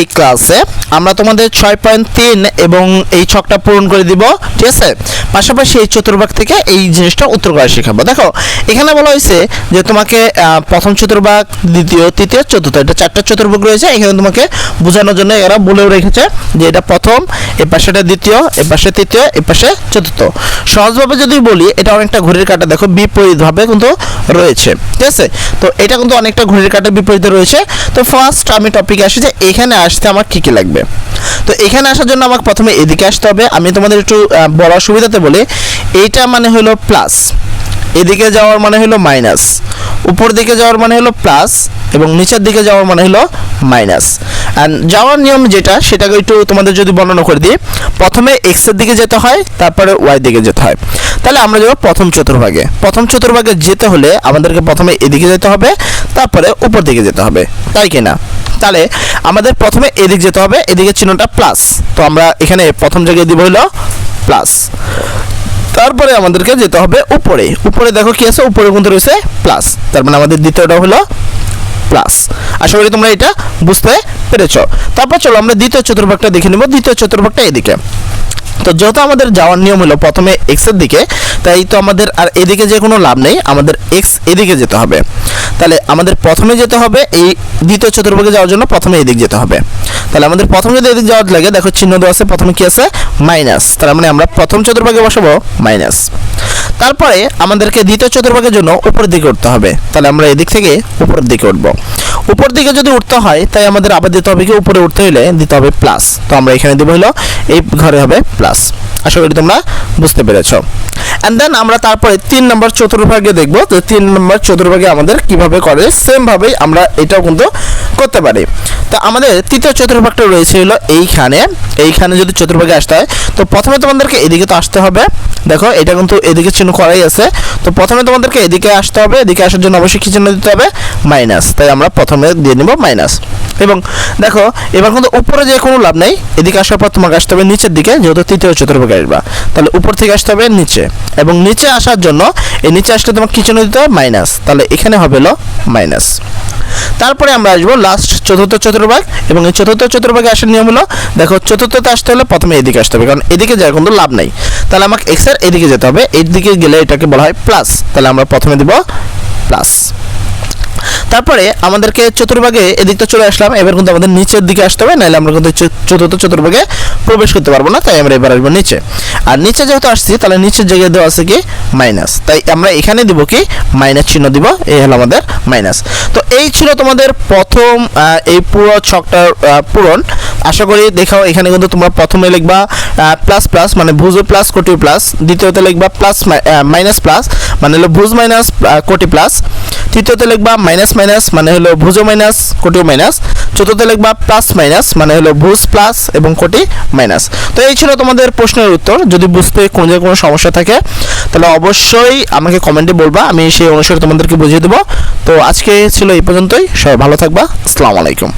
এই ক্লাসে আমরা তোমাদের ছয় পয়েন্ট তিন এবং এই ছকটা পূরণ করে দিব, ঠিক আছে? পাশাপাশি এই চতুর্ভাগ থেকে এই জিনিসটা উত্তর করা শেখাবো। দেখো, এখানে বলা হয়েছে যে তোমাকে প্রথম চতুর্ভাগ, দ্বিতীয়, তৃতীয়, চতুর্থ, এটা চারটা চতুর্ভাগ রয়েছে, এখানে তোমাকে বোঝানোর জন্য এরা বলেও রেখেছে যে এটা প্রথম, এ পাশেটা দ্বিতীয়, এ পাশে তৃতীয়, এ পাশে চতুর্থ। সহজভাবে যদি বলি, এটা অনেকটা ঘড়ির কাটা, দেখো, বিপরীতভাবে কিন্তু রয়েছে, ঠিক আছে? তো এটা কিন্তু অনেকটা ঘড়ির কাটা, বিপরীতে রয়েছে। তো ফার্স্ট আমি টপিকে আসি যে এখানে আসতে আমার কী কী লাগবে? তো এখানে আসার জন্য আমাকে প্রথমে এদিকে আসতে হবে। আমি তোমাদের একটু বড় সুবিধাতে বলি, এইটা মানে হলো প্লাস এদিকে যাওয়ার মানে হলো মাইনাস উপর দিকে যাওয়ার মানে হলো প্লাস এবং নিচের দিকে যাওয়ার মানে হলো মাইনাস অ্যান্ড যাওয়ার নিয়ম যেটা, সেটাকে একটু তোমাদের যদি বর্ণনা করে দিই, প্রথমে এক্সের দিকে যেতে হয়, তারপরে ওয়াই দিকে যেতে হয়। তাহলে আমরা যাব প্রথম চতুর্ভাগে। প্রথম চতুর্ভাগে যেতে হলে আমাদেরকে প্রথমে এদিকে যেতে হবে, তারপরে উপর দিকে যেতে হবে। তাই কি না তাহলে আমাদের প্রথমে এদিক যেতে হবে এদিকে চিহ্নটা প্লাস তো আমরা এখানে প্রথম জায়গায় দিব হলো প্লাস তারপরে আমাদেরকে যেতে হবে উপরে। উপরে দেখো কি আছে? উপরে কিন্তু রয়েছে প্লাস তার মানে আমাদের দ্বিতীয়টা হলো প্লাস আশা করি তোমরা এটা বুঝতে পেরেছ। তারপর চলো আমরা দ্বিতীয় চতুর্ভাগটা দেখে নেব। দ্বিতীয় চতুর্ভাগটা এদিকে। তো যেহেতু আমাদের যাওয়ার নিয়ম হলো প্রথমে এক্সের দিকে, তাই তো আমাদের আর এদিকে যে কোনো লাভ নেই। আমাদের এক্স এদিকে যেতে হবে। তাহলে আমাদের প্রথমে যেতে হবে এই দ্বিতীয় চতুর্ভাগে যাওয়ার জন্য প্রথমে এদিক যেতে হবে। তাহলে আমাদের প্রথমে যদি এদিক যাওয়ার লাগে, দেখো চিহ্ন দেওয়া আছে, প্রথমে কি আছে? মাইনাস তার মানে আমরা প্রথম চতুর্ভাগে বসাবো মাইনাস তারপরে আমাদেরকে দ্বিতীয় চতুর্ভাগের জন্য উপরের দিকে উঠতে হবে। তাহলে আমরা এদিক থেকে উপরের দিকে উঠবো। উপর দিকে যদি উঠতে হয়, তাই আমাদের আবার দিতে হবে কি? উপরে উঠতে হলে দিতে হবে প্লাস তো আমরা এখানে দেবো হলো এই ঘরে হবে প্লাস আশা করি তোমরা বুঝতে পেরেছ। অ্যান্ড দেন আমরা তারপরে তিন নম্বর চতুর্ভাগে দেখব, তো তিন নম্বর চতুর্ভাগে আমাদের কীভাবে করে সেমভাবেই আমরা এটাও কিন্তু করতে পারি। তো আমাদের তৃতীয় চতুর্ভাগটা রয়েছে হলো এইখানে। এইখানে যদি চতুর্ভাগে আসতে হয়, তো প্রথমে তোমাদেরকে এদিকে তো আসতে হবে। দেখো, এটা কিন্তু এদিকে চিহ্ন করাই আছে। তো প্রথমে তোমাদেরকে এদিকে আসতে হবে। এদিকে আসার জন্য অবশ্যই কি চিহ্ন দিতে হবে? মাইনাস। তাই আমরা প্রথমে দিয়ে নিব মাইনাস। এবং দেখো, এবার কিন্তু উপরে যে কোনো লাভ নেই। এদিকে আসার পর তোমাকে আসতে হবে নিচের দিকে, যেহেতু তৃতীয় চতুর্ভাগে আসবা তাহলে উপর থেকে আসতে হবে নিচে। এবং নিচে আসার জন্য এই নিচে আসলে তোমাকে কি চিহ্ন দিতে হবে? মাইনাস। তাহলে এখানে হবে হলো মাইনাস। তারপরে আমরা আসব লাস্ট চতুর্থ চতুর্ভাগ এবং এই চতুর্থ চতুর্ভাগে আসার নিয়ম হলো, দেখো চতুর্থতে আসতে হলে প্রথমে এদিকে আসতে হবে, কারণ এদিকে যাওয়ার কিন্তু লাভ নাই। তাহলে আমাকে এক্সের এদিকে যেতে হবে, এদিকে গেলে এটাকে বলা হয় প্লাস তাহলে আমরা প্রথমে দিব প্লাস তারপরে আমাদেরকে চতুর্ভাগে এদিকটা চলে আসলাম। এবার কিন্তু আমাদের নিচের দিকে আসতে হবে, নাহলে আমরা কিন্তু চতুর্থ চতুর্ভাগে প্রবেশ করতে পারব না, তাই আমরা এবার আসব নিচে। আর নিচে যেহেতু আসছি, তাহলে নিচের জায়গায় দেওয়া আছে কি? মাইনাস। তাই আমরা এখানে দিব কি? মাইনাস চিহ্ন দিব, এই হলো আমাদের মাইনাস। তো এই ছিল তোমাদের প্রথম এই পুরো ছকটার পূরণ। আশা করি দেখাও, এখানে কিন্তু তোমরা প্রথমে লিখবা প্লাস প্লাস মানে ভুজো প্লাস কোটি প্লাস দ্বিতীয়তে লিখবা প্লাস মাইনাস প্লাস মানে হলো ভুজ মাইনাস কোটি প্লাস তৃতীয়তে লিখবা মাইনাস মাইনাস মানে হলো ভুজ মাইনাস কোটি মাইনাস চতুর্থে লিখবা প্লাস মাইনাস মানে হলো ভুজ প্লাস এবং কোটি মাইনাস তো এই ছিল তোমাদের প্রশ্নের উত্তর। যদি বুঝতে কোনো জায়গায় কোনো সমস্যা থাকে, তাহলে অবশ্যই আমাকে কমেন্টে বলবা। আমি সেই অনুসারে তোমাদেরকে বুঝিয়ে দেবো। তো আজকে ছিল এই পর্যন্তই। সবাই ভালো থাকবা। আসসালামু আলাইকুম।